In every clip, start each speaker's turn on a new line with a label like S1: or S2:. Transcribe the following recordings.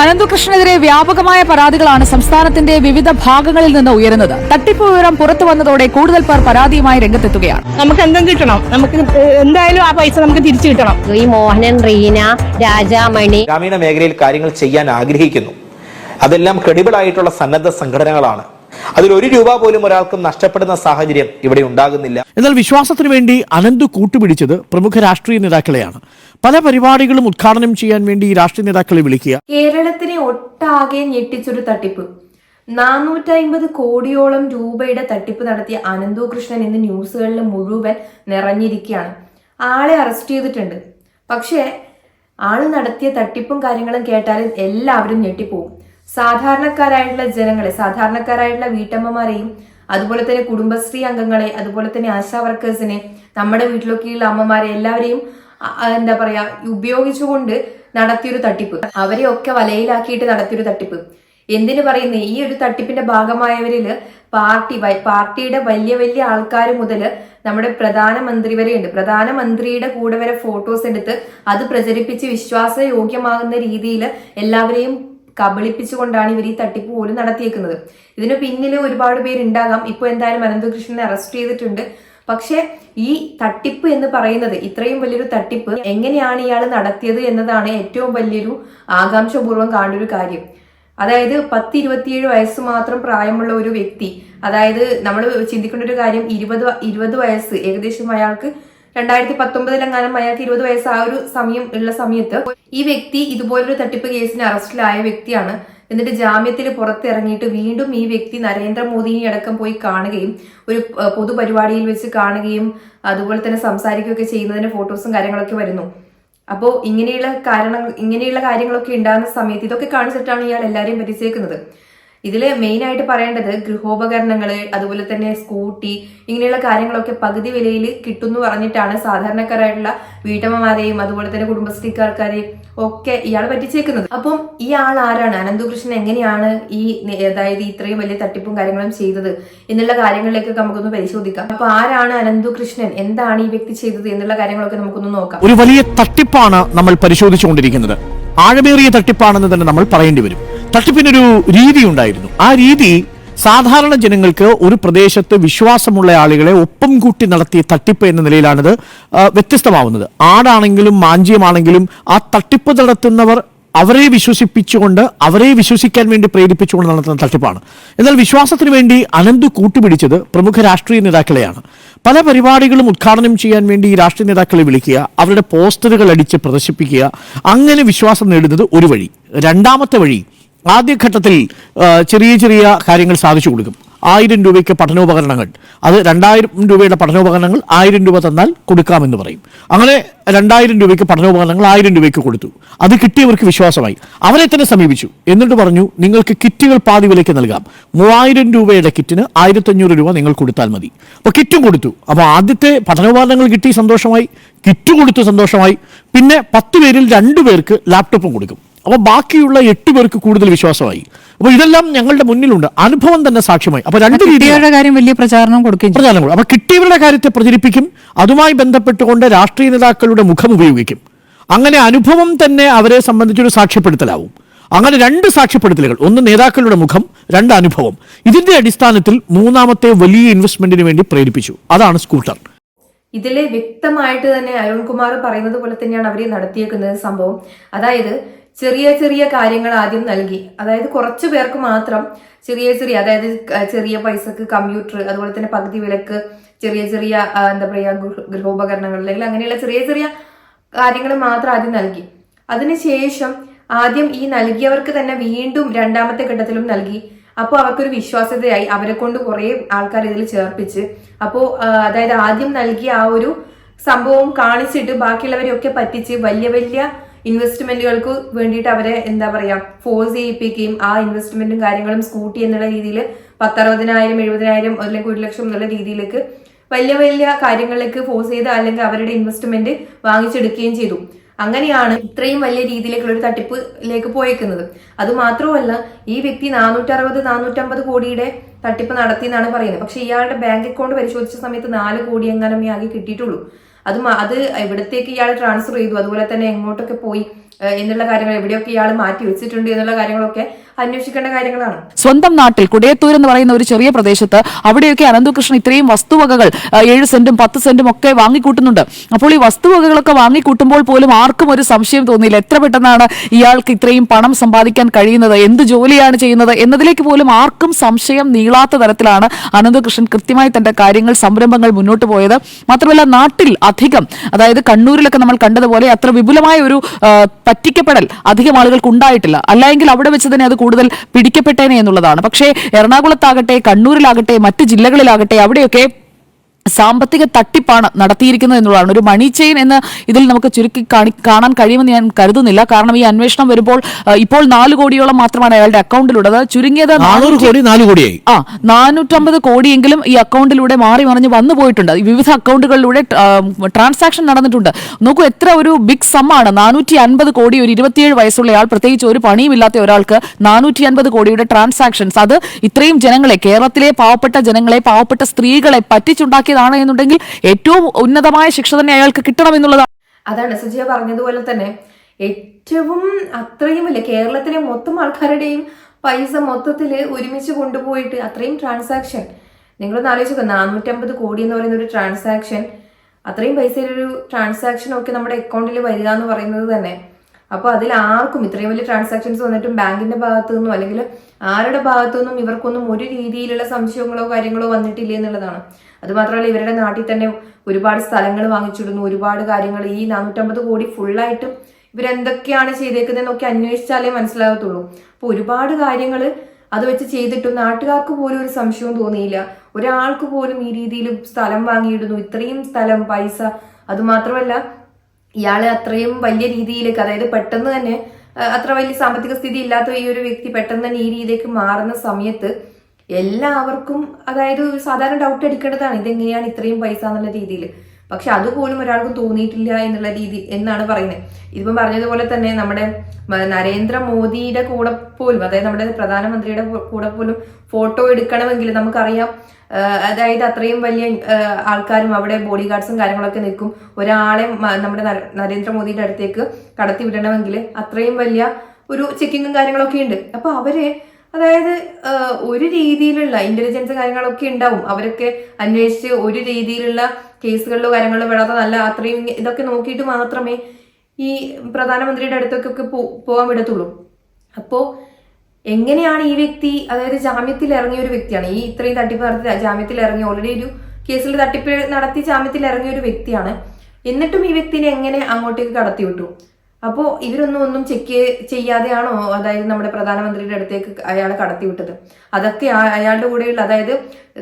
S1: അനന്തകൃഷ്ണനെതിരെ വ്യാപകമായ പരാതികളാണ് സംസ്ഥാനത്തിന്റെ വിവിധ ഭാഗങ്ങളിൽ നിന്ന് ഉയരുന്നത്. തട്ടിപ്പ് വിവരം പുറത്തു വന്നതോടെ കൂടുതൽ പേർ പരാതിയുമായി രംഗത്തെത്തുകയാണ്.
S2: നമുക്ക് എന്തും കിട്ടണം. നമുക്ക് എന്തായാലും ആ പൈസ നമുക്ക് തിരിച്ചു കിട്ടണം.
S3: ഈ മോഹനൻ റീന രാജാമണി
S4: ഗ്രാമീണ മേഖലയിൽ കാര്യങ്ങൾ ചെയ്യാൻ ആഗ്രഹിക്കുന്നു. അതെല്ലാം ക്രെഡിബിൾ ആയിട്ടുള്ള സന്നദ്ധ സംഘടനകളാണ്. അതിൽ ഒരു രൂപ പോലും ഒരാൾക്കും നഷ്ടപ്പെടുന്ന സാഹചര്യം ഇവിടെ ഉണ്ടാകുന്നില്ല.
S5: എന്നാൽ വിശ്വാസത്തിന് വേണ്ടി അനന്ത് കൂട്ടുപിടിച്ചത് പ്രമുഖ രാഷ്ട്രീയ നേതാക്കളെയാണ്. പല പരിപാടികളും ഉദ്ഘാടനം ചെയ്യാൻ വേണ്ടി ഈ രാഷ്ട്രീയ നേതാക്കളെ വിളിക്കുക.
S6: കേരളത്തിനെ ഒട്ടാകെ ഞെട്ടിച്ചൊരു തട്ടിപ്പ്. നാനൂറ്റമ്പത് കോടിയോളം രൂപയുടെ തട്ടിപ്പ് നടത്തിയ അനന്തു കൃഷ്ണൻ ഇന്ന് ന്യൂസുകളിൽ മുഴുവൻ നിറഞ്ഞിരിക്കുകയാണ്. ആളെ അറസ്റ്റ് ചെയ്തിട്ടുണ്ട്. പക്ഷേ ആൾ നടത്തിയ തട്ടിപ്പും കാര്യങ്ങളും കേട്ടാൽ എല്ലാവരും ഞെട്ടിപ്പോവും സാധാരണക്കാരായിട്ടുള്ള ജനങ്ങളെ സാധാരണക്കാരായിട്ടുള്ള വീട്ടമ്മമാരെയും അതുപോലെ തന്നെ കുടുംബശ്രീ അംഗങ്ങളെ അതുപോലെ തന്നെ ആശാ വർക്കേഴ്സിനെ നമ്മുടെ വീട്ടിലൊക്കെയുള്ള അമ്മമാരെ എല്ലാവരെയും എന്താ പറയാ ഉപയോഗിച്ചുകൊണ്ട് നടത്തിയൊരു തട്ടിപ്പ്. അവരെ ഒക്കെ വലയിലാക്കിയിട്ട് നടത്തിയൊരു തട്ടിപ്പ്. എന്തിനു പറയുന്നത് ഈ ഒരു തട്ടിപ്പിന്റെ ഭാഗമായവരിൽ പാർട്ടി പാർട്ടിയുടെ വലിയ വലിയ ആൾക്കാർ മുതൽ നമ്മുടെ പ്രധാനമന്ത്രി വരെയുണ്ട്. പ്രധാനമന്ത്രിയുടെ കൂടെ വരെ ഫോട്ടോസ് എടുത്ത് അത് പ്രചരിപ്പിച്ച് വിശ്വാസയോഗ്യമാകുന്ന രീതിയിൽ എല്ലാവരെയും കബളിപ്പിച്ചുകൊണ്ടാണ് ഇവർ ഈ തട്ടിപ്പ് പോലും നടത്തിയേക്കുന്നത്. ഇതിന് പിന്നിൽ ഒരുപാട് പേരുണ്ടാകാം ഇപ്പോൾ എന്തായാലും അനന്തകൃഷ്ണനെ അറസ്റ്റ് ചെയ്തിട്ടുണ്ട്. പക്ഷേ ഈ തട്ടിപ്പ് എന്ന് പറയുന്നത് ഇത്രയും വലിയൊരു തട്ടിപ്പ് എങ്ങനെയാണ് ഇയാൾ നടത്തിയത് എന്നതാണ് ഏറ്റവും വലിയൊരു ആകാംക്ഷപൂർവം കാണേണ്ട ഒരു കാര്യം. അതായത് പത്ത് ഇരുപത്തിയേഴ് വയസ്സ് മാത്രം പ്രായമുള്ള ഒരു വ്യക്തി അതായത് നമ്മൾ ചിന്തിക്കേണ്ട ഒരു കാര്യം ഇരുപത് ഇരുപത് വയസ്സ് ഏകദേശം അയാൾക്ക് രണ്ടായിരത്തി പത്തൊമ്പതിലെങ്ങാനും അയാൾക്ക് ഇരുപത് വയസ്സ് ആ ഒരു സമയം ഉള്ള സമയത്ത് ഈ വ്യക്തി ഇതുപോലൊരു തട്ടിപ്പ് കേസിന് അറസ്റ്റിലായ വ്യക്തിയാണ്. എന്നിട്ട് ജാമ്യത്തിൽ പുറത്തിറങ്ങിയിട്ട് വീണ്ടും ഈ വ്യക്തി നരേന്ദ്രമോദിയെ അടക്കം പോയി കാണുകയും ഒരു പൊതുപരിപാടിയിൽ വെച്ച് കാണുകയും അതുപോലെ തന്നെ സംസാരിക്കുകയൊക്കെ ചെയ്യുന്നതിന്റെ ഫോട്ടോസും കാര്യങ്ങളൊക്കെ വരുന്നു. അപ്പോൾ ഇങ്ങനെയുള്ള കാരണം ഇങ്ങനെയുള്ള കാര്യങ്ങളൊക്കെ ഉണ്ടാകുന്ന സമയത്ത് ഇതൊക്കെ കാണിച്ചിട്ടാണ് ഇയാൾ എല്ലാവരെയും പരിചയിക്കുന്നത്. ഇതിൽ മെയിൻ ആയിട്ട് പറയേണ്ടത് ഗൃഹോപകരണങ്ങൾ അതുപോലെ തന്നെ സ്കൂട്ടി ഇങ്ങനെയുള്ള കാര്യങ്ങളൊക്കെ പകുതി വിലയിൽ കിട്ടുന്നു പറഞ്ഞിട്ടാണ് സാധാരണക്കാരായിട്ടുള്ള വീട്ടമ്മമാരെയും അതുപോലെ തന്നെ കുടുംബശ്രീക്ക് ആൾക്കാരെയും ഒക്കെ ഇയാൾ പറ്റിച്ചേക്കുന്നത്. അപ്പം ഈ ആൾ ആരാണ്? അനന്തകൃഷ്ണൻ എങ്ങനെയാണ് ഈ അതായത് ഇത്രയും വലിയ തട്ടിപ്പും കാര്യങ്ങളും ചെയ്തത് എന്നുള്ള കാര്യങ്ങളിലേക്കൊക്കെ നമുക്കൊന്ന് പരിശോധിക്കാം. അപ്പൊ ആരാണ് അനന്തകൃഷ്ണൻ? എന്താണ് ഈ വ്യക്തി ചെയ്തത് എന്നുള്ള കാര്യങ്ങളൊക്കെ നമുക്കൊന്ന് നോക്കാം.
S5: ഒരു വലിയ തട്ടിപ്പാണ് നമ്മൾ പരിശോധിച്ചുകൊണ്ടിരിക്കുന്നത്. ആഴമേറിയ തട്ടിപ്പാണെന്ന് തന്നെ നമ്മൾ പറയേണ്ടി വരും. തട്ടിപ്പിനൊരു രീതി ഉണ്ടായിരുന്നു. ആ രീതി സാധാരണ ജനങ്ങൾക്ക് ഒരു പ്രദേശത്ത് വിശ്വാസമുള്ള ആളുകളെ ഒപ്പം കൂട്ടി നടത്തിയ തട്ടിപ്പ് എന്ന നിലയിലാണിത് വ്യത്യസ്തമാവുന്നത്. ആടാണെങ്കിലും മാഞ്ചിയമാണെങ്കിലും ആ തട്ടിപ്പ് നടത്തുന്നവർ അവരെ വിശ്വസിപ്പിച്ചുകൊണ്ട് അവരെ വിശ്വസിക്കാൻ വേണ്ടി പ്രേരിപ്പിച്ചുകൊണ്ട് നടത്തുന്ന തട്ടിപ്പാണ്. എന്നാൽ വിശ്വാസത്തിന് വേണ്ടി അനന്ത് കൂട്ടുപിടിച്ചത് പ്രമുഖ രാഷ്ട്രീയ നേതാക്കളെയാണ്. പല പരിപാടികളും ഉദ്ഘാടനം ചെയ്യാൻ വേണ്ടി ഈ രാഷ്ട്രീയ നേതാക്കളെ വിളിക്കുക അവരുടെ പോസ്റ്ററുകൾ അടിച്ച് പ്രദർശിപ്പിക്കുക അങ്ങനെ വിശ്വാസം നേടുന്നത് ഒരു വഴി. രണ്ടാമത്തെ വഴി ആദ്യഘട്ടത്തിൽ ചെറിയ ചെറിയ കാര്യങ്ങൾ സാധിച്ചു കൊടുക്കും. ആയിരം രൂപയ്ക്ക് പഠനോപകരണങ്ങൾ. അത് രണ്ടായിരം രൂപയുടെ പഠനോപകരണങ്ങൾ ആയിരം രൂപ തന്നാൽ കൊടുക്കാമെന്ന് പറയും. അങ്ങനെ രണ്ടായിരം രൂപയ്ക്ക് പഠനോപകരണങ്ങൾ ആയിരം രൂപയ്ക്ക് കൊടുത്തു. അത് കിട്ടിയവർക്ക് വിശ്വാസമായി. അവരെ തന്നെ സമീപിച്ചു. എന്നിട്ട് പറഞ്ഞു നിങ്ങൾക്ക് കിറ്റുകൾ പാതി വിലയ്ക്ക് നൽകാം. മൂവായിരം രൂപയുടെ കിറ്റിന് ആയിരത്തഞ്ഞൂറ് രൂപ നിങ്ങൾ കൊടുത്താൽ മതി. അപ്പോൾ കിറ്റും കൊടുത്തു. അപ്പോൾ ആദ്യത്തെ പഠനോപകരണങ്ങൾ കിട്ടി സന്തോഷമായി. കിറ്റ് കൊടുത്തു സന്തോഷമായി. പിന്നെ പത്ത് പേരിൽ രണ്ടു പേർക്ക് ലാപ്ടോപ്പും കൊടുക്കും. അപ്പോൾ ബാക്കിയുള്ള എട്ട് പേർക്ക് കൂടുതൽ വിശ്വാസമായി. അപ്പോൾ ഇതെല്ലാം ഞങ്ങളുടെ മുന്നിലുണ്ട്. അനുഭവം തന്നെ സാക്ഷ്യമായി. അപ്പോൾ രണ്ട്
S1: രീതിയുടെ കാര്യം വലിയ പ്രചാരണം കൊടുക്കുകയും പ്രചാരണം
S5: പ്രചാരണം അപ്പൊ കിട്ടിയവരുടെ കാര്യത്തെ പ്രചരിപ്പിക്കും. അതുമായി ബന്ധപ്പെട്ടുകൊണ്ട് രാഷ്ട്രീയ നേതാക്കളുടെ മുഖം ഉപയോഗിക്കും. അങ്ങനെ അനുഭവം തന്നെ അവരെ സംബന്ധിച്ചൊരു സാക്ഷ്യപ്പെടുത്തലാവും. അങ്ങനെ രണ്ട് സാക്ഷ്യപ്പെടുത്തലുകൾ. ഒന്ന് നേതാക്കളുടെ മുഖം രണ്ട് അനുഭവം. ഇതിന്റെ അടിസ്ഥാനത്തിൽ മൂന്നാമത്തെ വലിയ ഇൻവെസ്റ്റ്മെന്റിന് വേണ്ടി പ്രേരിപ്പിച്ചു. അതാണ് സ്കൂട്ടർ
S6: ഇതിലെ വ്യക്തമായിട്ട് തന്നെ അരുൺകുമാർ പറയുന്നത് പോലെ തന്നെയാണ് അവർ നടത്തിയേക്കുന്നത് സംഭവം. അതായത് ചെറിയ ചെറിയ കാര്യങ്ങൾ ആദ്യം നൽകി. അതായത് കുറച്ചു പേർക്ക് മാത്രം ചെറിയ ചെറിയ അതായത് ചെറിയ പൈസക്ക് കമ്പ്യൂട്ടർ അതുപോലെ തന്നെ പകുതി വിലക്ക് ചെറിയ ചെറിയ എന്താ പറയുക ഗൃഹോപകരണങ്ങൾ അല്ലെങ്കിൽ അങ്ങനെയുള്ള ചെറിയ ചെറിയ കാര്യങ്ങൾ മാത്രം ആദ്യം നൽകി. അതിനുശേഷം ആദ്യം ഈ നൽകിയവർക്ക് തന്നെ വീണ്ടും രണ്ടാമത്തെ ഘട്ടത്തിലും നൽകി. അപ്പോൾ അവർക്കൊരു വിശ്വാസ്യതയായി. അവരെ കൊണ്ട് കുറേ ആൾക്കാർ ഇതിൽ ചേർപ്പിച്ച്. അപ്പോൾ അതായത് ആദ്യം നൽകിയ ആ ഒരു സംഭവം കാണിച്ചിട്ട് ബാക്കിയുള്ളവരെയൊക്കെ പറ്റിച്ച് വലിയ വലിയ ഇൻവെസ്റ്റ്മെന്റുകൾക്ക് വേണ്ടിയിട്ട് അവരെ എന്താ പറയാ ഫോഴ്സ് ചെയ്യിപ്പിക്കുകയും ആ ഇൻവെസ്റ്റ്മെന്റും കാര്യങ്ങളും സ്കൂട്ടി എന്നുള്ള രീതിയിൽ പത്തറുപതിനായിരം എഴുപതിനായിരം അല്ലെങ്കിൽ ഒരു ലക്ഷം എന്നുള്ള രീതിയിലേക്ക് വലിയ വലിയ കാര്യങ്ങളിലേക്ക് ഫോഴ്സ് ചെയ്ത് അല്ലെങ്കിൽ അവരുടെ ഇൻവെസ്റ്റ്മെന്റ് വാങ്ങിച്ചെടുക്കുകയും ചെയ്തു. അങ്ങനെയാണ് ഇത്രയും വലിയ രീതിയിലേക്കുള്ള ഒരു തട്ടിപ്പിലേക്ക് പോയേക്കുന്നത്. അത് മാത്രമല്ല ഈ വ്യക്തി നാനൂറ്ററുപത് നാനൂറ്റമ്പത് കോടിയുടെ തട്ടിപ്പ് നടത്തി എന്നാണ് പറയുന്നത്. പക്ഷെ ഇയാളുടെ ബാങ്ക് അക്കൗണ്ട് പരിശോധിച്ച സമയത്ത് നാല് കോടി എങ്ങാനും ആകെ കിട്ടിയിട്ടുള്ളൂ. അത് അത് എവിടത്തേക്ക് ഇയാൾ ട്രാൻസ്ഫർ ചെയ്തു? അതുപോലെ തന്നെ എങ്ങോട്ടൊക്കെ പോയി? എന്നുള്ള കാര്യങ്ങൾ എവിടെയൊക്കെ ഇയാൾ മാറ്റി വെച്ചിട്ടുണ്ട് എന്നുള്ള കാര്യങ്ങളൊക്കെ അന്വേഷിക്കേണ്ട കാര്യങ്ങളാണ്.
S1: സ്വന്തം നാട്ടിൽ കുടയത്തൂർ എന്ന് പറയുന്ന ഒരു ചെറിയ പ്രദേശത്ത് അവിടെയൊക്കെ അനന്തകൃഷ്ണൻ ഇത്രയും വസ്തുവകകൾ ഏഴ് സെന്റും പത്ത് സെന്റും ഒക്കെ വാങ്ങിക്കൂട്ടുന്നുണ്ട്. അപ്പോൾ ഈ വസ്തുവകകളൊക്കെ വാങ്ങിക്കൂട്ടുമ്പോൾ പോലും ആർക്കും ഒരു സംശയം തോന്നിയില്ല. എത്ര പെട്ടെന്നാണ് ഇയാൾക്ക് ഇത്രയും പണം സമ്പാദിക്കാൻ കഴിയുന്നത്? എന്ത് ജോലിയാണ് ചെയ്യുന്നത്? എന്നതിലേക്ക് പോലും ആർക്കും സംശയം നീളാത്ത തരത്തിലാണ് അനന്തകൃഷ്ണൻ കൃത്യമായി തന്റെ കാര്യങ്ങൾ സംരംഭങ്ങൾ മുന്നോട്ട് പോയത്. മാത്രമല്ല നാട്ടിൽ അധികം അതായത് കണ്ണൂരിലൊക്കെ നമ്മൾ കണ്ടതുപോലെ അത്ര വിപുലമായ ഒരു പറ്റിക്കപ്പെടൽ അധികം ആളുകൾക്ക് ഉണ്ടായിട്ടില്ല. അല്ലെങ്കിൽ അവിടെ വെച്ച് തന്നെ അത് കൂടുതൽ പിടിക്കപ്പെട്ടേനെ എന്നുള്ളതാണ്. പക്ഷേ എറണാകുളത്താകട്ടെ കണ്ണൂരിലാകട്ടെ മറ്റ് ജില്ലകളിലാകട്ടെ അവിടെയൊക്കെ സാമ്പത്തിക തട്ടിപ്പാണ് നടത്തിയിരിക്കുന്നത് എന്നുള്ളതാണ്. ഒരു മണി ചെയിൻ എന്ന് ഇതിൽ നമുക്ക് ചുരുക്കി കാണി കാണാൻ കഴിയുമെന്ന് ഞാൻ കരുതുന്നില്ല. കാരണം ഈ അന്വേഷണം വരുമ്പോൾ ഇപ്പോൾ നാല് കോടിയോളം മാത്രമാണ് അയാളുടെ അക്കൗണ്ടിലുള്ളത്. ചുരുങ്ങിയത് ആ നാനൂറ്റമ്പത് കോടിയെങ്കിലും ഈ അക്കൗണ്ടിലൂടെ മാറി മറിഞ്ഞ് വന്നു പോയിട്ടുണ്ട്. വിവിധ അക്കൗണ്ടുകളിലൂടെ ട്രാൻസാക്ഷൻ നടന്നിട്ടുണ്ട്. നോക്കൂ എത്ര ഒരു ബിഗ് സമ്മാണ്. നാനൂറ്റി അൻപത് കോടി ഒരു ഇരുപത്തിയേഴ് വയസ്സുള്ള ആൾ പ്രത്യേകിച്ച് ഒരു പണിയുമില്ലാത്ത ഒരാൾക്ക് നാനൂറ്റി അൻപത് കോടിയുടെ ട്രാൻസാക്ഷൻസ്. അത് ഇത്രയും ജനങ്ങളെ കേരളത്തിലെ പാവപ്പെട്ട ജനങ്ങളെ പാവപ്പെട്ട സ്ത്രീകളെ പറ്റിച്ചുണ്ടാക്കിയതാണ് എന്നുണ്ടെങ്കിൽ ഏറ്റവും ഉന്നതമായ ശിക്ഷ തന്നെ അയാൾക്ക് കിട്ടണം എന്നുള്ളതാണ്.
S6: അതാണ് സുജിയ പറഞ്ഞതുപോലെ തന്നെ. ഏറ്റവും അത്രയും വലിയ കേരളത്തിലെ മൊത്തം ആൾക്കാരുടെയും പൈസ മൊത്തത്തിൽ ഒരുമിച്ച് കൊണ്ടുപോയിട്ട് അത്രയും ട്രാൻസാക്ഷൻ നിങ്ങളൊന്ന് ആലോചിക്കുക നാനൂറ്റമ്പത് കോടി എന്ന് പറയുന്ന ഒരു ട്രാൻസാക്ഷൻ അത്രയും പൈസയുടെ ഒരു ട്രാൻസാക്ഷൻ ഒക്കെ നമ്മുടെ അക്കൗണ്ടിൽ വരിക എന്ന് പറയുന്നത് തന്നെ. അപ്പോൾ അതിൽ ആർക്കും ഇത്രയും വലിയ ട്രാൻസാക്ഷൻസ് വന്നിട്ടും ബാങ്കിന്റെ ഭാഗത്തു നിന്നും അല്ലെങ്കിൽ ആരുടെ ഭാഗത്തു നിന്നും ഇവർക്കൊന്നും ഒരു രീതിയിലുള്ള സംശയങ്ങളോ കാര്യങ്ങളോ വന്നിട്ടില്ല എന്നുള്ളതാണ്. അതുമാത്രമല്ല ഇവരുടെ നാട്ടിൽ തന്നെ ഒരുപാട് സ്ഥലങ്ങൾ വാങ്ങിച്ചിടുന്നു ഒരുപാട് കാര്യങ്ങൾ. ഈ നാനൂറ്റമ്പത് കോടി ഫുള്ളായിട്ടും ഇവരെന്തൊക്കെയാണ് ചെയ്തേക്കുന്നതെന്നൊക്കെ അന്വേഷിച്ചാലേ മനസ്സിലാകത്തുള്ളൂ. അപ്പോൾ ഒരുപാട് കാര്യങ്ങൾ അത് വെച്ച് ചെയ്തിട്ടും നാട്ടുകാർക്ക് പോലും ഒരു സംശയവും തോന്നിയില്ല. ഒരാൾക്ക് പോലും ഈ രീതിയിൽ സ്ഥലം വാങ്ങിയിടുന്നു ഇത്രയും സ്ഥലം പൈസ. അത് ഇയാളെ അത്രയും വലിയ രീതിയിലേക്ക് അതായത് പെട്ടെന്ന് തന്നെ അത്ര വലിയ സാമ്പത്തിക സ്ഥിതി ഇല്ലാത്ത ഈ ഒരു വ്യക്തി പെട്ടെന്ന് തന്നെ ഈ രീതിയിലേക്ക് മാറുന്ന സമയത്ത് എല്ലാവർക്കും അതായത് സാധാരണ ഡൗട്ട് അടിക്കേണ്ടതാണ് ഇതെങ്ങനെയാണ് ഇത്രയും പൈസ എന്നുള്ള രീതിയിൽ പക്ഷെ അതുപോലും ഒരാൾക്കും തോന്നിയിട്ടില്ല എന്നുള്ള രീതി എന്നാണ് പറയുന്നത്. ഇതിപ്പം പറഞ്ഞതുപോലെ തന്നെ നമ്മുടെ നരേന്ദ്ര നരേന്ദ്രമോദിയുടെ കൂടെ പോലും അതായത് നമ്മുടെ പ്രധാനമന്ത്രിയുടെ കൂടെ പോലും ഫോട്ടോ എടുക്കണമെങ്കിൽ നമുക്കറിയാം അതായത് അത്രയും വലിയ ആൾക്കാരും അവിടെ ബോഡി ഗാർഡ്സും കാര്യങ്ങളൊക്കെ നിൽക്കും. ഒരാളെ നമ്മുടെ നര- നരേന്ദ്രമോദിയുടെ അടുത്തേക്ക് കടത്തി വിടണമെങ്കിൽ അത്രയും വലിയ ഒരു ചെക്കിങ്ങും കാര്യങ്ങളൊക്കെ ഉണ്ട്. അപ്പൊ അവരെ അതായത് ഒരു രീതിയിലുള്ള ഇന്റലിജൻസ് കാര്യങ്ങളൊക്കെ ഉണ്ടാവും. അവരൊക്കെ അന്വേഷിച്ച് ഒരു രീതിയിലുള്ള കേസുകളിലോ കാര്യങ്ങളിലോ പെടാത്ത നല്ല അത്രയും ഇതൊക്കെ നോക്കിയിട്ട് മാത്രമേ ഈ പ്രധാനമന്ത്രിയുടെ അടുത്തൊക്കെ പോകാൻ വിടത്തുള്ളൂ. അപ്പോ എങ്ങനെയാണ് ഈ വ്യക്തി അതായത് ജാമ്യത്തിൽ ഇറങ്ങിയ ഒരു വ്യക്തിയാണ് ഈ ഇത്രയും തട്ടിപ്പ് നടത്തി ജാമ്യത്തിൽ ഇറങ്ങി ഓൾറെഡി ഒരു കേസിൽ തട്ടിപ്പ് നടത്തി ജാമ്യത്തിൽ ഇറങ്ങിയ ഒരു വ്യക്തിയാണ്. എന്നിട്ടും ഈ വ്യക്തിനെ എങ്ങനെ അങ്ങോട്ടേക്ക് കടത്തി വിട്ടു അപ്പോൾ ഇവരൊന്നും ഒന്നും ചെക്ക് ചെയ്യാതെയാണോ? അതായത് നമ്മുടെ പ്രധാനമന്ത്രിയുടെ അടുത്തേക്ക് അയാൾ കടത്തി വിട്ടത്. അതൊക്കെ അയാളുടെ കൂടെയുള്ള അതായത്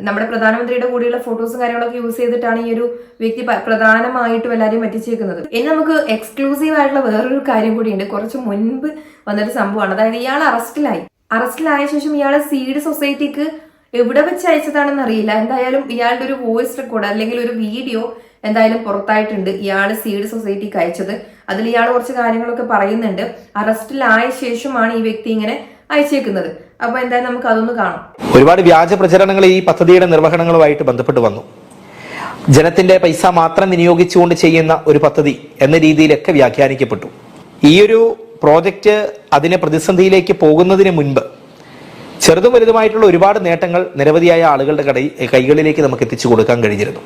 S6: നമ്മുടെ പ്രധാനമന്ത്രിയുടെ കൂടെയുള്ള ഫോട്ടോസും കാര്യങ്ങളൊക്കെ യൂസ് ചെയ്തിട്ടാണ് ഈ ഒരു വ്യക്തി പ്രധാനമായിട്ടും എല്ലാവരെയും പറ്റിച്ചേക്കുന്നത്. ഇനി നമുക്ക് എക്സ്ക്ലൂസീവ് ആയിട്ടുള്ള വേറൊരു കാര്യം കൂടിയുണ്ട്. കുറച്ച് മുൻപ് വന്നൊരു സംഭവമാണ്. അതായത് ഇയാൾ അറസ്റ്റിലായി. അറസ്റ്റിലായ ശേഷം ഇയാളെ സീഡ് സൊസൈറ്റിക്ക് എവിടെ വെച്ച് അയച്ചതാണെന്ന് അറിയില്ല. എന്തായാലും ഇയാളുടെ ഒരു വോയിസ് റെക്കോർഡ് അല്ലെങ്കിൽ ഒരു വീഡിയോ എന്തായാലും പുറത്തായിട്ടുണ്ട്. ഇയാൾ സീഡ് സൊസൈറ്റിക്ക് അയച്ചത്. അതിൽ ഇയാൾ കുറച്ച് കാര്യങ്ങളൊക്കെ പറയുന്നുണ്ട്. അറസ്റ്റിലായ ശേഷമാണ് ഈ വ്യക്തി ഇങ്ങനെ അയച്ചേക്കുന്നത്. അപ്പൊ എന്തായാലും നമുക്ക് അതൊന്ന് കാണാം.
S4: ഒരുപാട് വ്യാജ പ്രചരണങ്ങൾ ഈ പദ്ധതിയുടെ നിർവഹണങ്ങളുമായിട്ട് ബന്ധപ്പെട്ട് വന്നു. ജനത്തിന്റെ പൈസ മാത്രം വിനിയോഗിച്ചുകൊണ്ട് ചെയ്യുന്ന ഒരു പദ്ധതി എന്ന രീതിയിലൊക്കെ വ്യാഖ്യാനിക്കപ്പെട്ടു. ഈ ഒരു പ്രോജക്റ്റ് അതിനെ പ്രതിസന്ധിയിലേക്ക് പോകുന്നതിന് മുൻപ് ചെറുതും വലുതുമായിട്ടുള്ള ഒരുപാട് നേട്ടങ്ങൾ നിരവധിയായ ആളുകളുടെ കടയിൽ കൈകളിലേക്ക് നമുക്ക് എത്തിച്ചു കൊടുക്കാൻ കഴിഞ്ഞിരുന്നു.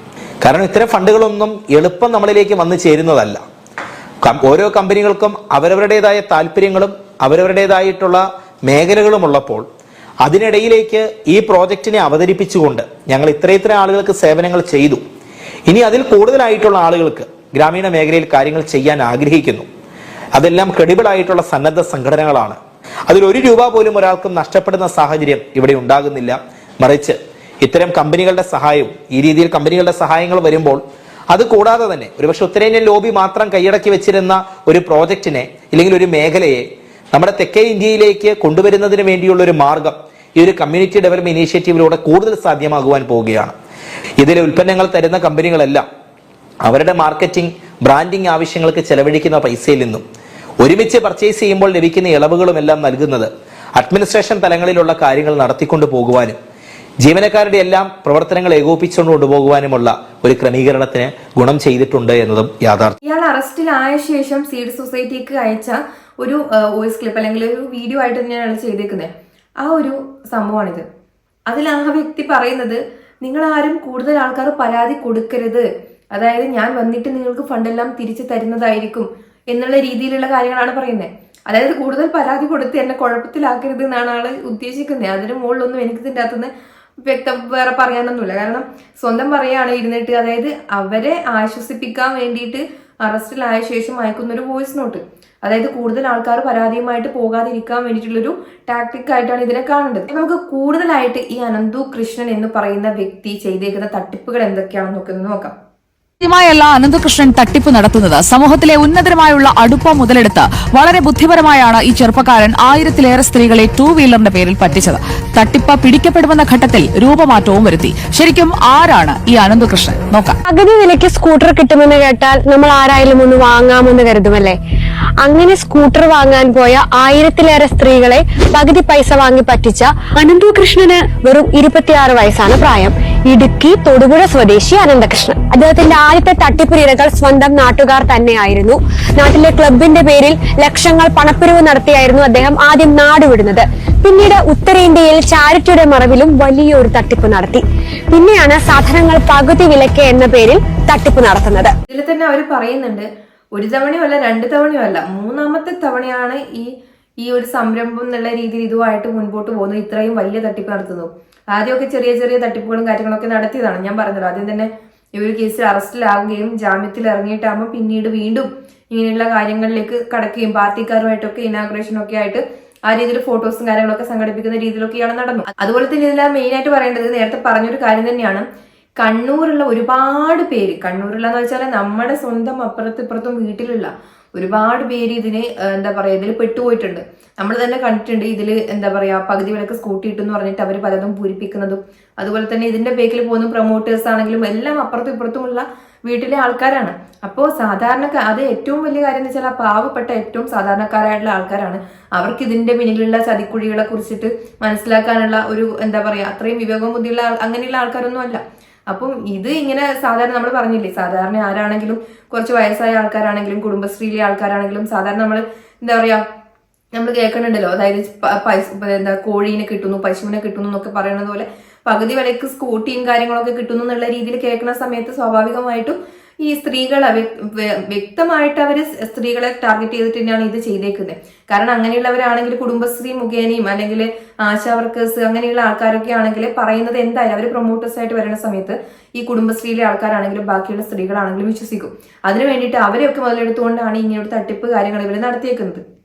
S4: കാരണം ഇത്തരം ഫണ്ടുകളൊന്നും എളുപ്പം നമ്മളിലേക്ക് വന്നു ചേരുന്നതല്ല. ഓരോ കമ്പനികൾക്കും അവരവരുടേതായ താല്പര്യങ്ങളും അവരവരുടേതായിട്ടുള്ള മേഖലകളും ഉള്ളപ്പോൾ അതിനിടയിലേക്ക് ഈ പ്രോജക്റ്റിനെ അവതരിപ്പിച്ചുകൊണ്ട് ഞങ്ങൾ ഇത്ര ഇത്ര ആളുകൾക്ക് സേവനങ്ങൾ ചെയ്തു. ഇനി അതിൽ കൂടുതലായിട്ടുള്ള ആളുകൾക്ക് ഗ്രാമീണ മേഖലയിൽ കാര്യങ്ങൾ ചെയ്യാൻ ആഗ്രഹിക്കുന്നു. അതെല്ലാം ക്രെഡിബിൾ ആയിട്ടുള്ള സന്നദ്ധ സംഘടനകളാണ്. അതിൽ ഒരു രൂപ പോലും ഒരാൾക്കും നഷ്ടപ്പെടുന്ന സാഹചര്യം ഇവിടെ ഉണ്ടാകുന്നില്ല. മറിച്ച് ഇത്തരം കമ്പനികളുടെ സഹായവും ഈ രീതിയിൽ കമ്പനികളുടെ സഹായങ്ങൾ വരുമ്പോൾ അത് കൂടാതെ തന്നെ ഒരുപക്ഷെ ഉത്തരേന്ത്യൻ ലോബി മാത്രം കൈയടക്കി വെച്ചിരുന്ന ഒരു പ്രോജക്റ്റിനെ ഇല്ലെങ്കിൽ ഒരു മേഖലയെ നമ്മുടെ തെക്കേ ഇന്ത്യയിലേക്ക് കൊണ്ടുവരുന്നതിന് വേണ്ടിയുള്ള ഒരു മാർഗം ഈ ഒരു കമ്മ്യൂണിറ്റി ഡെവലപ്മെന്റ് ഇനീഷ്യേറ്റീവിലൂടെ കൂടുതൽ സാധ്യമാകുവാൻ പോവുകയാണ്. ഇതിലെ ഉൽപ്പന്നങ്ങൾ തരുന്ന കമ്പനികളെല്ലാം അവരുടെ മാർക്കറ്റിംഗ് ബ്രാൻഡിംഗ് ആവശ്യങ്ങൾക്ക് ചെലവഴിക്കുന്ന പൈസയിൽ നിന്നും ഒരുമിച്ച് പർച്ചേസ് ചെയ്യുമ്പോൾ ലഭിക്കുന്ന ഇളവുകളും എല്ലാം നൽകുന്നത് അഡ്മിനിസ്ട്രേഷൻ തലങ്ങളിലുള്ള കാര്യങ്ങൾ നടത്തിക്കൊണ്ടു പോകുവാനും ജീവനക്കാരുടെ എല്ലാം പ്രവർത്തനങ്ങൾ ഏകോപിച്ചുകൊണ്ട് കൊണ്ടുപോകുവാനുമുള്ള ഒരു ക്രമീകരണത്തിന് ഗുണം ചെയ്തിട്ടുണ്ട് എന്നതും യാഥാർത്ഥ്യം.
S6: ഇയാൾ അറസ്റ്റിലായ ശേഷം സീഡ് സൊസൈറ്റിക്ക് അയച്ച ഒരു വോയിസ് ക്ലിപ്പ് അല്ലെങ്കിൽ ഒരു വീഡിയോ ആയിട്ട് തന്നെയാണ് ചെയ്തേക്കുന്നത് ആ ഒരു സംഭവമാണിത്. അതിൽ ആ വ്യക്തി പറയുന്നത് നിങ്ങൾ ആരും കൂടുതൽ ആൾക്കാർ പരാതി കൊടുക്കരുത്. അതായത് ഞാൻ വന്നിട്ട് നിങ്ങൾക്ക് ഫണ്ടെല്ലാം തിരിച്ചു തരുന്നതായിരിക്കും എന്നുള്ള രീതിയിലുള്ള കാര്യങ്ങളാണ് പറയുന്നത് അതായത് കൂടുതൽ പരാതി കൊടുത്ത് എന്നെ കുഴപ്പത്തിലാക്കരുത് എന്നാണ് ആൾ ഉദ്ദേശിക്കുന്നത് അതിന് മുകളിലൊന്നും എനിക്ക് അകത്തുനിന്ന് വ്യക്തം വേറെ പറയാനൊന്നുമില്ല. കാരണം സ്വന്തം പറയാണ് ഇരുന്നിട്ട് അതായത് അവരെ ആശ്വസിപ്പിക്കാൻ വേണ്ടിയിട്ട് അറസ്റ്റിലായ ശേഷം അയക്കുന്ന ഒരു വോയിസ് നോട്ട് അതായത് കൂടുതൽ ആൾക്കാർ പരാതിയുമായിട്ട് പോകാതിരിക്കാൻ വേണ്ടിയിട്ടുള്ളൊരു ടാക്ടിക് ആയിട്ടാണ് ഇതിനെ കാണേണ്ടത്. നമുക്ക് കൂടുതലായിട്ട് ഈ അനന്തു കൃഷ്ണൻ എന്ന് പറയുന്ന വ്യക്തി ചെയ്തേക്കുന്ന തട്ടിപ്പുകൾ എന്തൊക്കെയാണെന്ന് ഒന്ന് നോക്കാം.
S1: ആദ്യമായല്ല അനന്തകൃഷ്ണൻ തട്ടിപ്പ് നടത്തുന്നത്. സമൂഹത്തിലെ ഉന്നതരമായുള്ള അടുപ്പം മുതലെടുത്ത് വളരെ ബുദ്ധിപരമായാണ് ഈ ചെറുപ്പക്കാരൻ ആയിരത്തിലേറെ സ്ത്രീകളെ ടൂ വീലറിന്റെ പേരിൽ പറ്റിച്ചത്. തട്ടിപ്പ് പിടിക്കപ്പെടുമെന്ന ഘട്ടത്തിൽ രൂപമാറ്റവും വരുത്തി. ശരിക്കും ആരാണ് ഈ അനന്തകൃഷ്ണൻ? നോക്കാം.
S3: പകുതി വിലയ്ക്ക് സ്കൂട്ടർ കിട്ടുമെന്ന് കേട്ടാൽ നമ്മൾ ആരായാലും ഒന്ന് വാങ്ങാമെന്ന് കരുതുമല്ലേ അങ്ങനെ സ്കൂട്ടർ വാങ്ങാൻ പോയ ആയിരത്തിലേറെ സ്ത്രീകളെ പകുതി പൈസ വാങ്ങി പറ്റിച്ച അനന്തകൃഷ്ണന് വെറും ഇരുപത്തിയാറ് വയസ്സാണ് പ്രായം. ഇടുക്കി തൊടുപുഴ സ്വദേശി അനന്തകൃഷ്ണൻ. അദ്ദേഹത്തിന്റെ ആദ്യത്തെ തട്ടിപ്പ് ഇരകൾ സ്വന്തം നാട്ടുകാർ തന്നെയായിരുന്നു. നാട്ടിലെ ക്ലബിന്റെ പേരിൽ ലക്ഷങ്ങൾ പണപ്പിരിവ് നടത്തിയായിരുന്നു അദ്ദേഹം ആദ്യം നാടുവിടുന്നത് പിന്നീട് ഉത്തരേന്ത്യയിൽ ചാരിറ്റിയുടെ മറവിലും വലിയൊരു തട്ടിപ്പ് നടത്തി. പിന്നെയാണ് സാധനങ്ങൾ പകുതി വിലക്ക് എന്ന പേരിൽ തട്ടിപ്പ് നടത്തുന്നത്.
S6: ഇതിൽ തന്നെ അവർ പറയുന്നുണ്ട് ഒരു തവണയല്ല അല്ല രണ്ട് തവണയുമല്ല. മൂന്നാമത്തെ തവണയാണ് ഈ ഈ ഒരു സംരംഭം എന്നുള്ള രീതിയിൽ ഇതുമായിട്ട് മുൻപോട്ട് പോകുന്നത്. ഇത്രയും വലിയ തട്ടിപ്പ് നടത്തുന്നു. ആദ്യമൊക്കെ ചെറിയ ചെറിയ തട്ടിപ്പുകളും കാര്യങ്ങളൊക്കെ നടത്തിയതാണ്. ഞാൻ പറഞ്ഞത് ആദ്യം തന്നെ ഈ ഒരു കേസിൽ അറസ്റ്റിലാവുകയും ജാമ്യത്തിൽ ഇറങ്ങിയിട്ടാകുമ്പോൾ പിന്നീട് വീണ്ടും ഇങ്ങനെയുള്ള കാര്യങ്ങളിലേക്ക് കടക്കുകയും പാർട്ടിക്കാരുമായിട്ടൊക്കെ ഇനാഗ്രേഷൻ ഒക്കെ ആയിട്ട് ആ രീതിയിൽ ഫോട്ടോസും കാര്യങ്ങളൊക്കെ സംഘടിപ്പിക്കുന്ന രീതിയിലൊക്കെയാണ് നടന്നു അതുപോലെ തന്നെ ഇതിൽ മെയിൻ ആയിട്ട് പറയേണ്ടത് നേരത്തെ പറഞ്ഞൊരു കാര്യം തന്നെയാണ്. കണ്ണൂരുള്ള ഒരുപാട് പേര് കണ്ണൂരുള്ള എന്ന് വെച്ചാൽ നമ്മുടെ സ്വന്തം അപ്പുറത്തും ഇപ്പുറത്തും വീട്ടിലുള്ള ഒരുപാട് പേര് ഇതിന് എന്താ പറയുക ഇതിൽ പെട്ടുപോയിട്ടുണ്ട്. നമ്മൾ തന്നെ കണ്ടിട്ടുണ്ട് ഇതിൽ എന്താ പറയാ പകുതി വിലക്ക് സ്കൂട്ടി ഇട്ടെന്ന് പറഞ്ഞിട്ട് അവർ പലതും പൂരിപ്പിക്കുന്നതും. അതുപോലെ തന്നെ ഇതിന്റെ ബേക്കിൽ പോകുന്ന പ്രൊമോട്ടേഴ്സ് ആണെങ്കിലും എല്ലാം അപ്പുറത്തും ഇപ്പുറത്തുമുള്ള വീട്ടിലെ ആൾക്കാരാണ്. അപ്പോൾ സാധാരണ അത് ഏറ്റവും വലിയ കാര്യം എന്ന് വെച്ചാൽ ആ പാവപ്പെട്ട ഏറ്റവും സാധാരണക്കാരായിട്ടുള്ള ആൾക്കാരാണ്. അവർക്ക് ഇതിന്റെ പിന്നിലുള്ള ചതിക്കുഴികളെ കുറിച്ചിട്ട് മനസ്സിലാക്കാനുള്ള ഒരു എന്താ പറയാ അത്രയും വിവേകം ബുദ്ധിയുള്ള അങ്ങനെയുള്ള ആൾക്കാരൊന്നും അല്ല. അപ്പം ഇത് ഇങ്ങനെ സാധാരണ നമ്മൾ പറഞ്ഞില്ലേ സാധാരണ ആരാണെങ്കിലും കുറച്ച് വയസ്സായ ആൾക്കാരാണെങ്കിലും കുടുംബശ്രീയിലെ ആൾക്കാരാണെങ്കിലും സാധാരണ നമ്മൾ എന്താ പറയാ നമ്മൾ കേൾക്കണുണ്ടല്ലോ. അതായത് എന്താ കോഴീനെ കിട്ടുന്നു പശുവിനെ കിട്ടുന്നു എന്നൊക്കെ പറയുന്നത് പോലെ പകുതി വിലക്ക് സ്കൂട്ടിയും കാര്യങ്ങളൊക്കെ കിട്ടുന്നു എന്നുള്ള രീതിയിൽ കേൾക്കുന്ന സമയത്ത് സ്വാഭാവികമായിട്ടും ഈ വ്യ- വ്യക്തമായിട്ട് അവർ സ്ത്രീകളെ ടാർഗറ്റ് ചെയ്തിട്ട് തന്നെയാണ് ഇത് ചെയ്തേക്കുന്നത് കാരണം അങ്ങനെയുള്ളവരാണെങ്കിൽ കുടുംബശ്രീ മുഖേനയും അല്ലെങ്കിൽ ആശാ വർക്കേഴ്സ് അങ്ങനെയുള്ള ആൾക്കാരൊക്കെ ആണെങ്കിൽ പറയുന്നത് എന്തായാലും അവർ പ്രൊമോട്ടേഴ്സ് ആയിട്ട് വരുന്ന സമയത്ത് ഈ കുടുംബശ്രീയിലെ ആൾക്കാരാണെങ്കിലും ബാക്കിയുള്ള സ്ത്രീകളാണെങ്കിലും വിശ്വസിക്കും. അതിനു വേണ്ടിയിട്ട് അവരെയൊക്കെ മുതലെടുത്തുകൊണ്ടാണ് ഇങ്ങനൊരു തട്ടിപ്പ് കാര്യങ്ങൾ ഇവർ നടത്തിയേക്കുന്നത്.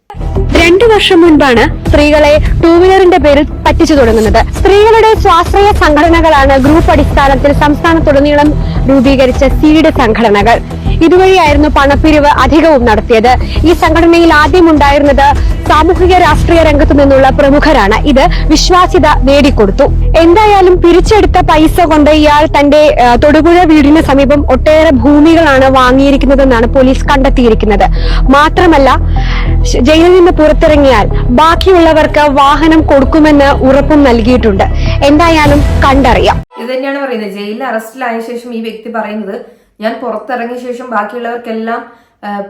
S3: രണ്ടു വർഷം മുൻപാണ് സ്ത്രീകളെ ടൂ വീലറിന്റെ പേരിൽ പറ്റിച്ചു തുടങ്ങുന്നത്. സ്ത്രീകളുടെ സ്വാശ്രയ സംഘടനകളാണ് ഗ്രൂപ്പ് അടിസ്ഥാനത്തിൽ സംസ്ഥാനത്തുടനീളം രൂപീകരിച്ച സീഡ് സംഘടനകൾ. ഇതുവഴിയായിരുന്നു പണപ്പിരിവ് അധികവും നടത്തിയത്. ഈ സംഘടനയിൽ ആദ്യം ഉണ്ടായിരുന്നത് സാമൂഹിക രാഷ്ട്രീയ രംഗത്തു നിന്നുള്ള പ്രമുഖരാണ്. ഇത് വിശ്വാസ്യത നേടിക്കൊടുത്തു. എന്തായാലും പിരിച്ചെടുത്ത പൈസ കൊണ്ട് ഇയാൾ തന്റെ തൊടുപുഴ വീടിന് സമീപം ഒട്ടേറെ ഭൂമികളാണ് വാങ്ങിയിരിക്കുന്നതെന്നാണ് പോലീസ് കണ്ടെത്തിയിരിക്കുന്നത്. മാത്രമല്ല ജയിലിൽ നിന്ന് പുറത്തിറങ്ങിയാൽ ബാക്കിയുള്ളവർക്ക് വാഹനം കൊടുക്കുമെന്ന് ഉറപ്പും നൽകിയിട്ടുണ്ട്. എന്തായാലും കണ്ടറിയാം.
S6: ഇത് തന്നെയാണ് പറയുന്നത്. ജയിലിൽ അറസ്റ്റിലായ ശേഷം ഈ വ്യക്തി പറയുന്നത് ഞാൻ പുറത്തിറങ്ങിയ ശേഷം ബാക്കിയുള്ളവർക്കെല്ലാം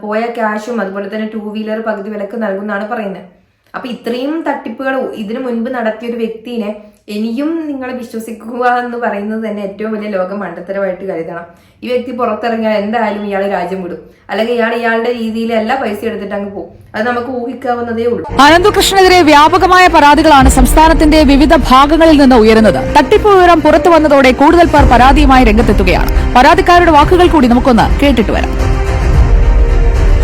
S6: പോയ ക്യാഷും അതുപോലെ തന്നെ ടൂ വീലർ പകുതി വിലക്ക് നൽകുമെന്നാണ് പറയുന്നത്. അപ്പൊ ഇത്രയും തട്ടിപ്പുകൾ ഇതിനു മുൻപ് നടത്തിയ ഒരു വ്യക്തിനെ ഇനിയും നിങ്ങൾ വിശ്വസിക്കുക എന്ന് പറയുന്നത് തന്നെ ഏറ്റവും വലിയ ലോകം മണ്ടത്തരമായിട്ട് കരുതണം. ഈ വ്യക്തി പുറത്തിറങ്ങിയാൽ എന്തായാലും ഇയാൾ രാജ്യം വിടും. അല്ലെങ്കിൽ ഇയാൾ ഇയാളുടെ രീതിയിൽ എല്ലാ പൈസ എടുത്തിട്ട് അങ്ങ് പോകും. അത് നമുക്ക് ഊഹിക്കാവുന്നതേ ഉള്ളൂ.
S1: അനന്തകൃഷ്ണനെതിരെ വ്യാപകമായ പരാതികളാണ് സംസ്ഥാനത്തിന്റെ വിവിധ ഭാഗങ്ങളിൽ നിന്ന് ഉയരുന്നത്. തട്ടിപ്പ് വിവരം പുറത്തു വന്നതോടെ കൂടുതൽ പേർ പരാതിയുമായി രംഗത്തെത്തുകയാണ്. പരാതിക്കാരുടെ വാക്കുകൾ കൂടി നമുക്കൊന്ന് കേട്ടിട്ട് വരാം.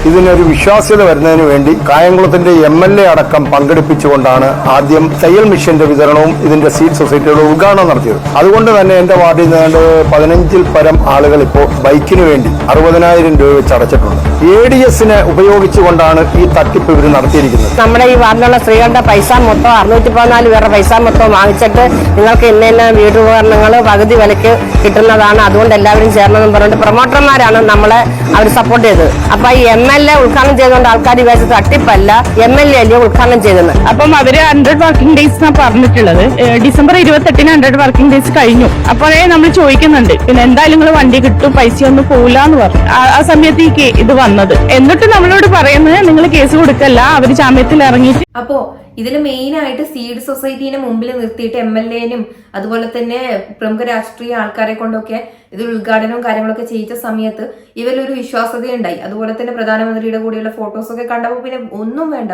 S7: ഇതിനൊരു വിശ്വാസ്യത വരുന്നതിന് വേണ്ടി കായംകുളത്തിന്റെ എം എൽ എ അടക്കം പങ്കെടുപ്പിച്ചുകൊണ്ടാണ് ആദ്യം തയ്യൽ മിഷന്റെ വിതരണവും ഇതിന്റെ സീഡ് സൊസൈറ്റിയുടെ ഉദ്ഘാടനം നടത്തിയത്. അതുകൊണ്ട് തന്നെ എന്റെ വാർഡിൽ നിന്ന് പതിനഞ്ചിൽ പരം ആളുകൾ ഇപ്പോൾ ബൈക്കിന് വേണ്ടി അറുപതിനായിരം രൂപ വെച്ച് അടച്ചിട്ടുണ്ട്. എ ഡി എസിനെ ഉപയോഗിച്ചുകൊണ്ടാണ് ഈ തട്ടിപ്പ് ഇവർ നടത്തിയിരിക്കുന്നത്.
S3: നമ്മുടെ ഈ വാർഡിലുള്ള സ്ത്രീകളുടെ പൈസ മൊത്തം അറുന്നൂറ്റി പതിനാല് പേരുടെ പൈസ മൊത്തം വാങ്ങിച്ചിട്ട് നിങ്ങൾക്ക് ഇന്ന ഇന്ന വീട്ടുപകരണങ്ങൾ പകുതി വിലക്ക് കിട്ടുന്നതാണ്. അതുകൊണ്ട് എല്ലാവരും ചേർന്നതെന്ന് പറഞ്ഞിട്ട് പ്രൊമോട്ടർമാരാണ് നമ്മളെ അവർ സപ്പോർട്ട് ചെയ്തത്. അപ്പൊ ഈ എം
S8: എൽ എ ഉദ്ഘാടനം ചെയ്തുകൊണ്ട് ആൾക്കാർ വിചാരിച്ച തട്ടിപ്പല്ല. എം എൽ എ അല്ലേ ഉദ്ഘാടനം ചെയ്തത്.
S2: അപ്പം അവർ ഹൺഡ്രഡ് വർക്കിംഗ് ഡേയ്സ് എന്നാ പറഞ്ഞിട്ടുള്ളത്. ഡിസംബർ ഇരുപത്തെട്ടിന് ഹൺഡ്രഡ് വർക്കിംഗ് ഡേയ്സ് കഴിഞ്ഞു. അപ്പോഴേ നമ്മൾ ചോദിക്കുന്നുണ്ട്. പിന്നെ എന്തായാലും നിങ്ങൾ വണ്ടി കിട്ടും പൈസ ഒന്നും പോകില്ല എന്ന് പറഞ്ഞു. ആ- ആ സമയത്ത് ഈ ഇത് വന്നത്. എന്നിട്ട് നമ്മളോട് പറയുന്നത് നിങ്ങൾ കേസ് കൊടുക്കല്ല അവർ ജാമ്യത്തിൽ ഇറങ്ങിയിട്ട്
S6: അപ്പോ ഇതിൽ മെയിനായിട്ട് സീഡ് സൊസൈറ്റീനെ മുമ്പിൽ നിർത്തിയിട്ട് എം എൽ എനും അതുപോലെ തന്നെ പ്രമുഖ രാഷ്ട്രീയ ആൾക്കാരെ കൊണ്ടൊക്കെ ഇതിൽ ഉദ്ഘാടനവും കാര്യങ്ങളൊക്കെ ചെയ്യിച്ച സമയത്ത് ഇവരിലൊരു വിശ്വാസതയുണ്ടായി അതുപോലെ തന്നെ പ്രധാനമന്ത്രിയുടെ കൂടെയുള്ള ഫോട്ടോസൊക്കെ കണ്ടപ്പോൾ പിന്നെ ഒന്നും വേണ്ട.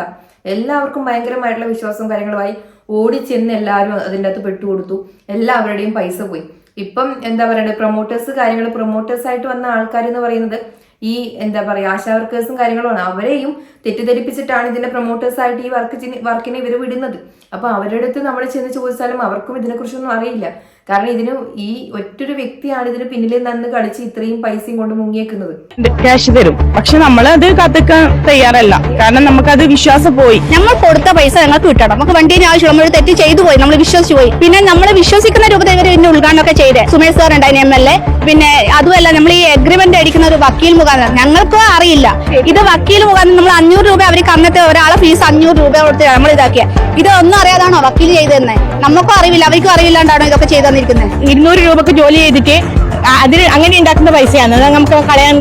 S6: എല്ലാവർക്കും ഭയങ്കരമായിട്ടുള്ള വിശ്വാസവും കാര്യങ്ങളുമായി ഓടിച്ചെന്ന് എല്ലാവരും അതിന്റെ അകത്ത് പെട്ടുകൊടുത്തു. എല്ലാവരുടെയും പൈസ പോയി. ഇപ്പം എന്താ പറയുക പ്രൊമോട്ടേഴ്സ് കാര്യങ്ങൾ പ്രൊമോട്ടേഴ്സ് ആയിട്ട് വന്ന ആൾക്കാർ എന്ന് പറയുന്നത് ഈ എന്താ പറയാ ആശാ വർക്കേഴ്സും കാര്യങ്ങളുമാണ്. അവരെയും തെറ്റിദ്ധരിപ്പിച്ചിട്ടാണ് ഇതിന്റെ പ്രൊമോട്ടേഴ്സ് ആയിട്ട് ഈ വർക്ക് വർക്കിനെ ഇവർ വിടുന്നത്. അപ്പൊ അവരുടെ അടുത്ത് നമ്മൾ ചെന്ന് ചോദിച്ചാലും അവർക്കും ഇതിനെക്കുറിച്ചൊന്നും അറിയില്ല. കാരണം ഇതിന് ഈ ഒറ്റൊരു വ്യക്തിയാണ് ഇതിന് പിന്നിൽ നിന്ന് കളിച്ച് ഇത്രയും പൈസയും കൊണ്ട് മുങ്ങിയേക്കുന്നത്.
S2: ക്യാഷ് തരും. പക്ഷെ നമ്മൾ അത് കത്തിക്കാൻ തയ്യാറല്ല. കാരണം നമുക്കത് വിശ്വാസം പോയി.
S9: നമ്മൾ കൊടുത്ത പൈസ ഞങ്ങൾക്ക് കിട്ടണം. നമുക്ക് വണ്ടിന് ആവശ്യം നമ്മൾ തെറ്റ് ചെയ്തു പോയി. നമ്മൾ വിശ്വസിച്ചു പോയി. പിന്നെ നമ്മൾ വിശ്വസിക്കുന്ന രൂപത്തിൽ ഇവർ ഇതിന്റെ ഉദ്ഘാടനമൊക്കെ ചെയ്ത്. സുമേഷ് സാർ ഉണ്ടായി എം എൽ എ പിന്നെ അതുമല്ല നമ്മൾ ഈ അഗ്രിമെന്റ് അടിക്കുന്ന ഒരു വക്കീൽ മുഖാന്തരം. ഞങ്ങൾക്ക് അറിയില്ല. ഇത് വക്കീൽ മുഖാന്തരം നമ്മൾ അഞ്ഞൂറ് രൂപ അവർ കന്നത്തെ ഒരാളെ ഫീസ് അഞ്ഞൂറ് രൂപ കൊടുത്ത് നമ്മൾ ഇതാക്കിയ. ഇത് ഒന്നും അറിയാതാണോ വക്കീൽ ചെയ്തതെന്ന്? നമുക്കും അറിയില്ല അവർക്കും അറിയില്ലാണ്ടാണോ ഇതൊക്കെ ചെയ്തു തന്നിരിക്കുന്നത്
S2: ഇരുന്നൂറ് രൂപക്ക് ജോലി ചെയ്തിട്ട് അതിന് അങ്ങനെ ഉണ്ടാക്കുന്ന പൈസയാണ്. അത് നമുക്ക് കളയാൻ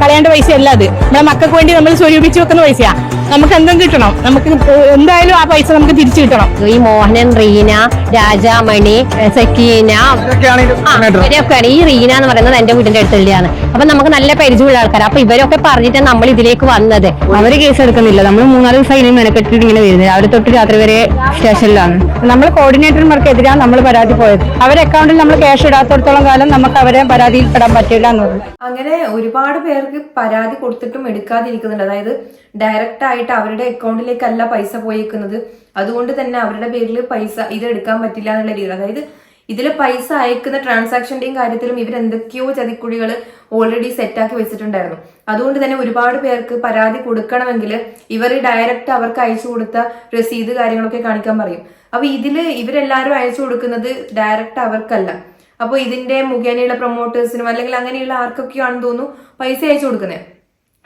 S2: കളയേണ്ട പൈസയല്ല അത്. നമ്മുടെ മക്കൾക്ക് വേണ്ടി നമ്മൾ സ്വരൂപിച്ച് വെക്കുന്ന പൈസയാ. നമുക്ക് എന്തും കിട്ടണം. നമുക്ക് എന്തായാലും ആ പൈസ നമുക്ക് തിരിച്ചു കിട്ടണം.
S8: ഈ മോഹനൻ റീന രാജാമണി സക്കീന ഇവരൊക്കെയാണ് ഈ റീന എന്ന് പറയുന്നത് എന്റെ വീടിന്റെ അടുത്തുള്ളതാണ് അപ്പൊ നമുക്ക് നല്ല പരിചയമുള്ള ആൾക്കാർ അപ്പൊ ഇവരൊക്കെ പറഞ്ഞിട്ട് നമ്മൾ ഇതിലേക്ക് വന്നത്. അവർ കേസ് എടുക്കുന്നില്ല. നമ്മൾ മൂന്നാൽ ദിവസം അതിന് മെനക്കെട്ടിട്ട് ഇങ്ങനെ വരുന്നത്. രാവിലെ തൊട്ട് രാത്രി വരെ സ്റ്റേഷനിലാണ്. നമ്മൾ കോർഡിനേറ്റർമാർക്കെതിരാണ് നമ്മൾ പരാതി പോയത്. അവരെ അക്കൗണ്ടിൽ നമ്മൾ ക്യാഷ് ഇടാത്തടത്തോളം കാലം നമുക്ക് അവരെ പരാതിയിൽപ്പെടാൻ പറ്റില്ല എന്നുള്ളത്.
S6: അങ്ങനെ ഒരുപാട് പേർക്ക് പരാതി കൊടുത്തിട്ടും എടുക്കാതിരിക്കുന്നുണ്ട്. അതായത് ഡയറക്റ്റ് ആയിട്ട് അവരുടെ അക്കൗണ്ടിലേക്കല്ല പൈസ പോയേക്കുന്നത്. അതുകൊണ്ട് തന്നെ അവരുടെ പേരിൽ പൈസ ഇത് എടുക്കാൻ പറ്റില്ല എന്നുള്ള രീതി അതായത് ഇതിൽ പൈസ അയക്കുന്ന ട്രാൻസാക്ഷന്റെയും കാര്യത്തിലും ഇവർ എന്തൊക്കെയോ ചതിക്കുഴികൾ ഓൾറെഡി സെറ്റാക്കി വെച്ചിട്ടുണ്ടായിരുന്നു. അതുകൊണ്ട് തന്നെ ഒരുപാട് പേർക്ക് പരാതി കൊടുക്കണമെങ്കിൽ ഇവർ ഡയറക്റ്റ് അവർക്ക് അയച്ചു കൊടുത്ത രസീത് കാര്യങ്ങളൊക്കെ കാണിക്കാൻ പറയും. അപ്പൊ ഇതിൽ ഇവരെല്ലാവരും അയച്ചു കൊടുക്കുന്നത് ഡയറക്റ്റ് അവർക്കല്ല. അപ്പോൾ ഇതിന്റെ മുഖേനയുള്ള പ്രൊമോട്ടേഴ്സിനും അല്ലെങ്കിൽ അങ്ങനെയുള്ള ആർക്കൊക്കെയാണെന്ന് തോന്നുന്നു പൈസ അയച്ചു കൊടുക്കുന്നത്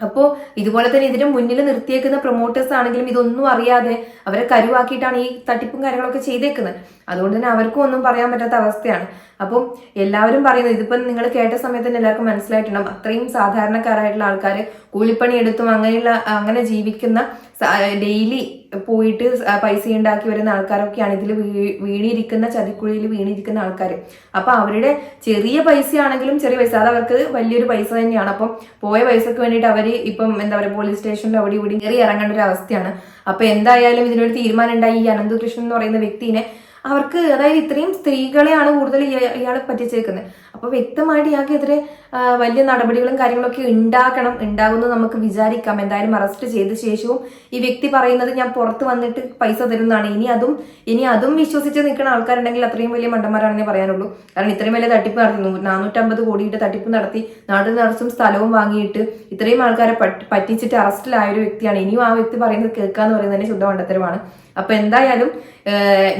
S6: അപ്പോൾ ഇതുപോലെ തന്നെ ഇതിന് മുന്നിൽ നിർത്തിയേക്കുന്ന പ്രൊമോട്ടേഴ്സ് ആണെങ്കിലും ഇതൊന്നും അറിയാതെ അവരെ കരുവാക്കിയിട്ടാണ് ഈ തട്ടിപ്പും കാര്യങ്ങളൊക്കെ ചെയ്തേക്കുന്നത്. അതുകൊണ്ട് തന്നെ അവർക്കും ഒന്നും പറയാൻ പറ്റാത്ത അവസ്ഥയാണ്. അപ്പം എല്ലാവരും പറയുന്നത് ഇതിപ്പം നിങ്ങൾ കേട്ട സമയത്ത് തന്നെ എല്ലാവർക്കും മനസ്സിലായിട്ടുണ്ടാവും. അത്രയും സാധാരണക്കാരായിട്ടുള്ള ആൾക്കാർ കൂലിപ്പണി എടുത്തും അങ്ങനെയുള്ള അങ്ങനെ ജീവിക്കുന്ന ഡെയിലി പോയിട്ട് പൈസ ഉണ്ടാക്കി വരുന്ന ആൾക്കാരൊക്കെയാണ്. ഇതിൽ വീണിരിക്കുന്ന ചതിക്കുഴിയിൽ വീണിരിക്കുന്ന ആൾക്കാർ അപ്പൊ അവരുടെ ചെറിയ പൈസയാണെങ്കിലും ചെറിയ പൈസ. അത് അവർക്ക് വലിയൊരു പൈസ തന്നെയാണ്. അപ്പം പോയ പൈസക്ക് വേണ്ടിയിട്ട് അവർ ഇപ്പം എന്താ പറയുക പോലീസ് സ്റ്റേഷനിൽ അവിടെ ഇവിടെ കയറി ഇറങ്ങേണ്ട ഒരു അവസ്ഥയാണ്. അപ്പൊ എന്തായാലും ഇതിനൊരു തീരുമാനം ഉണ്ടായി. ഈ അനന്തകൃഷ്ണൻ എന്ന് പറയുന്ന വ്യക്തിനെ അവർക്ക് അതായത് ഇത്രയും സ്ത്രീകളെയാണ് കൂടുതൽ ഇയാൾ പറ്റിച്ചേക്കുന്നത് അപ്പൊ വ്യക്തമായിട്ട് ഇയാൾക്കെതിരെ വലിയ നടപടികളും കാര്യങ്ങളൊക്കെ ഉണ്ടാക്കണം ഉണ്ടാകുന്നു നമുക്ക് വിചാരിക്കാം. എന്തായാലും അറസ്റ്റ് ചെയ്ത ശേഷവും ഈ വ്യക്തി പറയുന്നത് ഞാൻ പുറത്ത് വന്നിട്ട് പൈസ തരുന്നതാണ്. ഇനി അതും ഇനി അതും വിശ്വസിച്ച് നിൽക്കുന്ന ആൾക്കാരുണ്ടെങ്കിൽ അത്രയും വലിയ മണ്ടന്മാരാണെന്നേ പറയാനുള്ളൂ. കാരണം ഇത്രയും വലിയ തട്ടിപ്പ് നടത്തി നാനൂറ്റമ്പത് കോടിയുടെ തട്ടിപ്പ് നടത്തി നാട്ടിൽ നടത്തും സ്ഥലവും വാങ്ങിയിട്ട് ഇത്രയും ആൾക്കാരെ പറ്റിച്ചിട്ട് അറസ്റ്റിലായ ഒരു വ്യക്തിയാണ്. ഇനിയും ആ വ്യക്തി പറയുന്നത് കേൾക്കാന്ന് പറയുന്നത് തന്നെ ശുദ്ധ മണ്ടത്തരമാണ് അപ്പൊ എന്തായാലും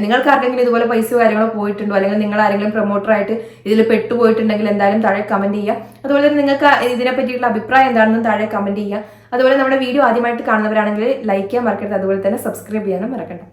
S6: നിങ്ങൾക്ക് ആർക്കെങ്കിലും ഇതുപോലെ പൈസ കാര്യങ്ങളോ പോയിട്ടുണ്ടോ? അല്ലെങ്കിൽ നിങ്ങൾ ആരെങ്കിലും പ്രൊമോട്ടറായിട്ട് ഇതിൽ പെട്ടുപോയിട്ടുണ്ടെങ്കിൽ എന്തായാലും താഴെ കമന്റ് ചെയ്യുക. അതുപോലെ തന്നെ നിങ്ങൾക്ക് ഇതിനെ പറ്റിയിട്ടുള്ള അഭിപ്രായം എന്താണെന്നും താഴെ കമന്റ് ചെയ്യുക. അതുപോലെ നമ്മുടെ വീഡിയോ ആദ്യമായിട്ട് കാണുന്നവരാണെങ്കിൽ ലൈക്ക് ചെയ്യാൻ മറക്കരുത്. അതുപോലെ തന്നെ സബ്സ്ക്രൈബ് ചെയ്യാനും മറക്കണ്ട.